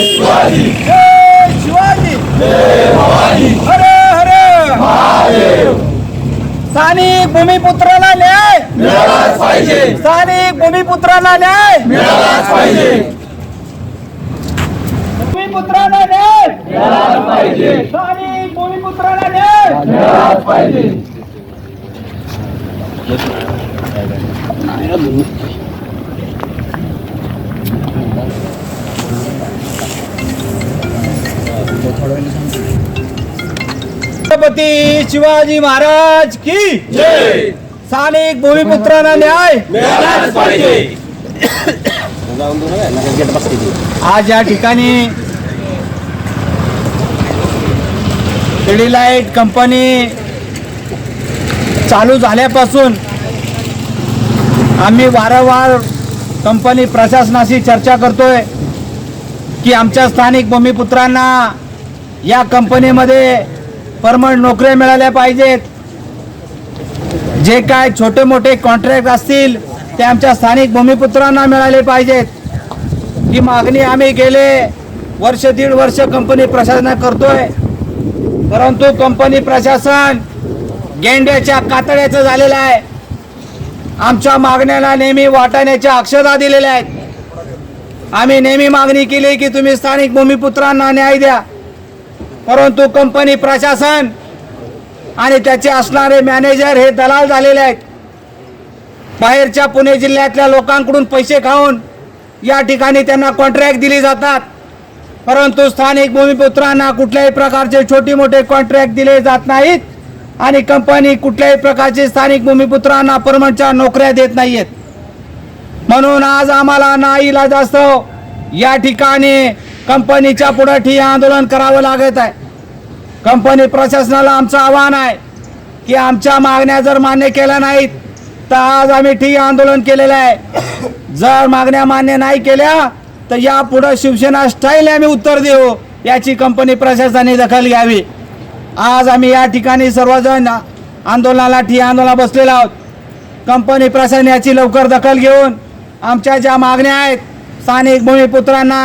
शिवाजी। जय शिवाजी। हर हर। स्थानिक भूमिपुत्राला न्याय। मिळालाच पाहिजे। स्थानिक भूमिपुत्राला न्याय। मिळालाच पाहिजे। भूमिपुत्राला न्याय। मिळालाच पाहिजे। स्थानिक भूमिपुत्राला न्याय। मिळालाच पाहिजे। छत्रपती शिवाजी महाराज की जय? स्थानिक भूमिपुत्रांना न्याय? मिळालाच पाहिजे आज या ठिकाणी लाइट कंपनी चालू झाल्यापासून आम्ही वारंवार कंपनी प्रशासनाशी चर्चा करतोय की आमच्या स्थानिक भूमिपुत्रांना या कंपनीमध्ये परमनंट नोकऱ्या मिळाल्या पाहिजेत. जे काय छोटे मोठे कॉन्ट्रॅक्ट असतील ते आमच्या स्थानिक भूमिपुत्रांना मिळाले पाहिजेत. ही मागणी आम्ही गेले वर्ष दीड वर्ष कंपनी प्रशासन करतोय. परंतु कंपनी प्रशासन गेंड्याच्या कातड्याचं झालेलं आहे. आमच्या मागण्याला नेहमी वाटाण्याच्या अक्षता दिलेल्या आहेत. आम्ही नेहमी मागणी केली की तुम्ही स्थानिक भूमिपुत्रांना न्याय द्या. परंतु कंपनी प्रशासन आणि त्याचे असणारे मॅनेजर हे दलाल झालेले आहेत. बाहेरच्या पुणे जिल्ह्यातल्या लोकांकडून पैसे खाऊन या ठिकाणी त्यांना कॉन्ट्रॅक्ट दिली जातात. परंतु स्थानिक भूमिपुत्रांना कुठल्याही प्रकारचे छोटे मोठे कॉन्ट्रॅक्ट दिले जात नाहीत आणि कंपनी कुठल्याही प्रकारचे स्थानिक भूमिपुत्रांना परमनंटच्या नोकऱ्या देत नाहीयेत. म्हणून आज आम्हाला नाईला जास्त या ठिकाणी कंपनीच्या पुढे ठिय्या आंदोलन करावं लागत आहे. कंपनी प्रशासनाला आमचं आव्हान आहे की आमच्या मागण्या जर मान्य केल्या नाहीत तर आज आम्ही ठी आंदोलन केलेलं आहे. जर मागण्या मान्य नाही केल्या तर यापुढं शिवसेना स्टाईल आम्ही उत्तर देऊ याची कंपनी प्रशासनाने दखल घ्यावी. आज आम्ही या ठिकाणी सर्वजण आंदोलनाला ठिय्या आंदोलनाला बसलेलो आहोत. कंपनी प्रशासन याची लवकर दखल घेऊन आमच्या ज्या मागण्या आहेत स्थानिक भूमिपुत्रांना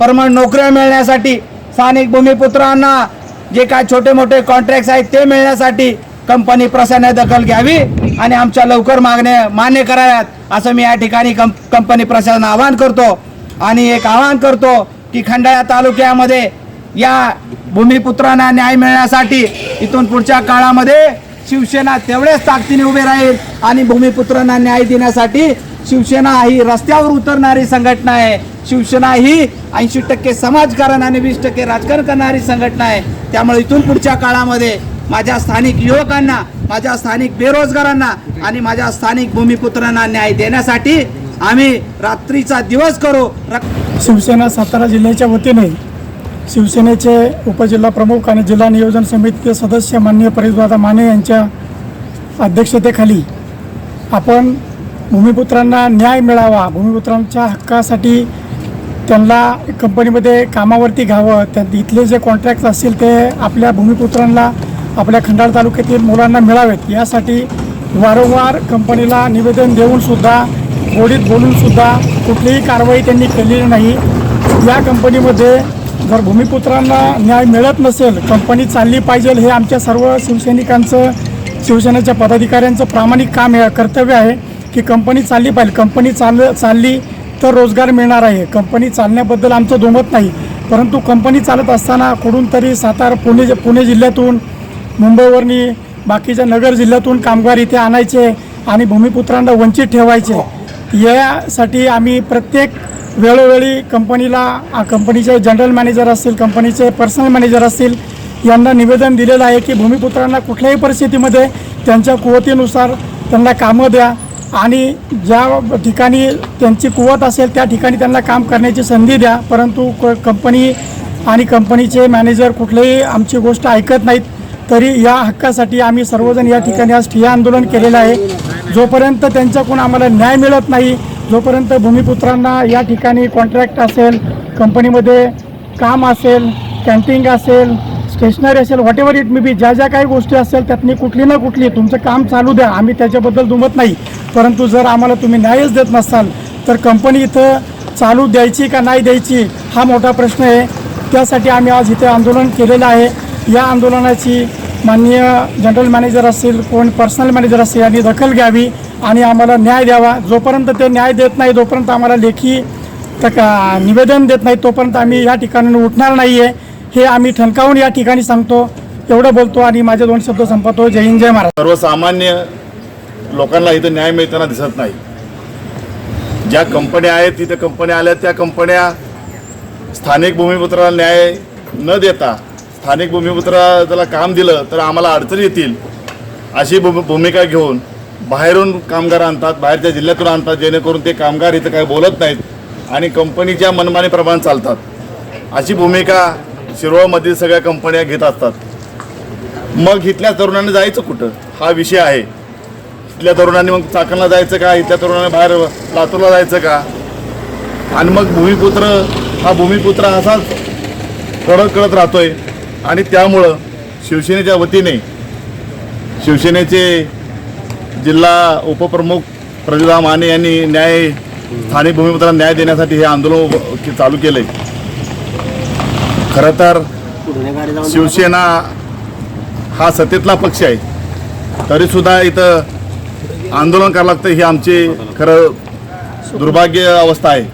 परमनंट नोकऱ्या मिळण्यासाठी स्थानिक भूमिपुत्रांना जे काय छोटे मोठे कॉन्ट्रॅक्ट आहेत ते मिळण्यासाठी कंपनी प्रशासनाने दखल घ्यावी आणि आमच्या लवकर मागण्या मान्य कराव्यात असं मी या ठिकाणी कंप कंपनी प्रशासन आवाहन करतो. आणि एक आवाहन करतो की खंडाळा तालुक्यामध्ये या भूमिपुत्रांना न्याय मिळण्यासाठी इथून पुढच्या काळामध्ये शिवसेना तेवढ्याच ताकदीने उभे राहील आणि भूमिपुत्रांना न्याय देण्यासाठी शिवसेना ही रस्त्यावर उतरणारी संघटना आहे. शिवसेना ही ऐंशी टक्के समाजकारण आणि वीस टक्के राजकारण करणारी संघटना आहे. त्यामुळे इथून पुढच्या काळामध्ये माझ्या स्थानिक युवकांना माझ्या स्थानिक बेरोजगारांना आणि माझ्या स्थानिक भूमिपुत्रांना न्याय देण्यासाठी आम्ही रात्रीचा दिवस करू. शिवसेना सातारा जिल्ह्याच्या वतीने शिवसेनेचे उपजिल्हा प्रमुख आणि जिल्हा नियोजन समितीचे सदस्य माननीय परेशदादा माने यांच्या अध्यक्षतेखाली आपण भूमिपुत्रांना न्याय मिळावा. भूमिपुत्रांच्या हक्कासाठी त्यांना कंपनीमध्ये कामावरती घ्यावं. त्या इथले जे कॉन्ट्रॅक्ट असतील ते आपल्या भूमिपुत्रांना आपल्या खंडाळ तालुक्यातील मुलांना मिळावेत. यासाठी वारंवार कंपनीला निवेदन देऊनसुद्धा गोडीत बोलूनसुद्धा कुठलीही कारवाई त्यांनी केलेली नाही. या कंपनीमध्ये जर भूमिपुत्रांना न्याय मिळत नसेल कंपनी चालली पाहिजे हे आमच्या सर्व शिवसैनिकांचं शिवसेनेच्या पदाधिकाऱ्यांचं प्रामाणिक काम आहे कर्तव्य आहे. की कंपनी चालली पाहिजे. कंपनी चाल चालली तर रोजगार मिळणार आहे. कंपनी चालण्याबद्दल आमचं दुमत नाही. परंतु कंपनी चालत असताना कुठून तरी सातारा पुणे पुणे जिल्ह्यातून मुंबईवरनी बाकीच्या नगर जिल्ह्यातून कामगार इथे आणायचे आणि भूमिपुत्रांना वंचित ठेवायचे. यासाठी आम्ही प्रत्येक वेळोवेळी कंपनीला कंपनीचे जनरल मॅनेजर असतील कंपनीचे पर्सनल मॅनेजर असतील यांना निवेदन दिलेलं आहे की भूमिपुत्रांना कुठल्याही परिस्थितीमध्ये त्यांच्या कुवतीनुसार त्यांना कामं द्या. आणि ज्या ठिकाणी त्यांची कुवत असेल त्या ठिकाणी त्यांना काम करण्याची संधी द्या. परंतु क कंपनी आणि कंपनीचे मॅनेजर कुठलेही आमची गोष्ट ऐकत नाहीत. तरी या हक्कासाठी आम्ही सर्वजण या ठिकाणी आज ठिय्या आंदोलन केलेलं आहे. जोपर्यंत त्यांच्याकडून आम्हाला न्याय मिळत नाही जोपर्यंत भूमिपुत्रांना या ठिकाणी कॉन्ट्रॅक्ट असेल कंपनीमध्ये काम असेल कॅन्टीन असेल स्टेशनरी असेल whatever it may be ज्या ज्या काही गोष्टी असेल त्यातनी कुठली ना कुठली तुमचं काम चालू द्या. आम्ही त्याच्याबद्दल दुमत नाही. परंतु जर आम्हाला तुम्ही न्यायच देत नसाल तर कंपनी इथं चालू द्यायची का नाही द्यायची हा मोठा प्रश्न आहे. त्यासाठी आम्ही आज इथे आंदोलन केलेलं आहे. या आंदोलनाची माननीय जनरल मॅनेजर असतील कोण पर्सनल मॅनेजर असतील यांनी दखल घ्यावी आणि आम्हाला न्याय द्यावा. जोपर्यंत ते न्याय देत नाही जोपर्यंत आम्हाला लेखी तक निवेदन देत नाही तोपर्यंत आम्ही या ठिकाणी उठणार नाही आहे हे आम्ही ठणकावून या ठिकाणी सांगतो. एवढं बोलतो आणि माझे दोन शब्द संपवतो. जय हिंद जय महाराज सर्वसामान्य लोकांना इथं न्याय मिळताना दिसत नाही. ज्या कंपन्या आहेत तिथे कंपन्या आल्या त्या कंपन्या स्थानिक भूमिपुत्राला न्याय न देता स्थानिक भूमिपुत्राला काम दिलं तर आम्हाला अडचणी येतील अशी भू भूमिका घेऊन बाहेरून कामगार आणतात बाहेरच्या जिल्ह्यातून आणतात जेणेकरून ते कामगार इथं काही बोलत नाहीत आणि कंपनीच्या मनमानीप्रमाणे चालतात. अशी भूमिका शिरोळमधील सगळ्या कंपन्या घेत असतात. मग इथल्या तरुणांनी जायचं कुठं? हा विषय आहे. इथल्या तरुणांनी मग चाकणला जायचं का? इथल्या तरुणांनी बाहेर लातूरला जायचं का? आणि मग भूमिपुत्र हा भूमिपुत्र असाच कडक कळत राहतोय. आणि त्यामुळं शिवसेनेच्या वतीने शिवसेनेचे जिल्हा उपप्रमुख प्रज्वला माने यांनी न्याय स्थानिक भूमिपुत्रांना न्याय देण्यासाठी हे आंदोलन चालू केलं आहे खरं तर शिवसेना हा सत्तेतला पक्ष आहे. तरीसुद्धा इथं आंदोलन करायला लागतं ही आमची खरं दुर्भाग्य अवस्था आहे.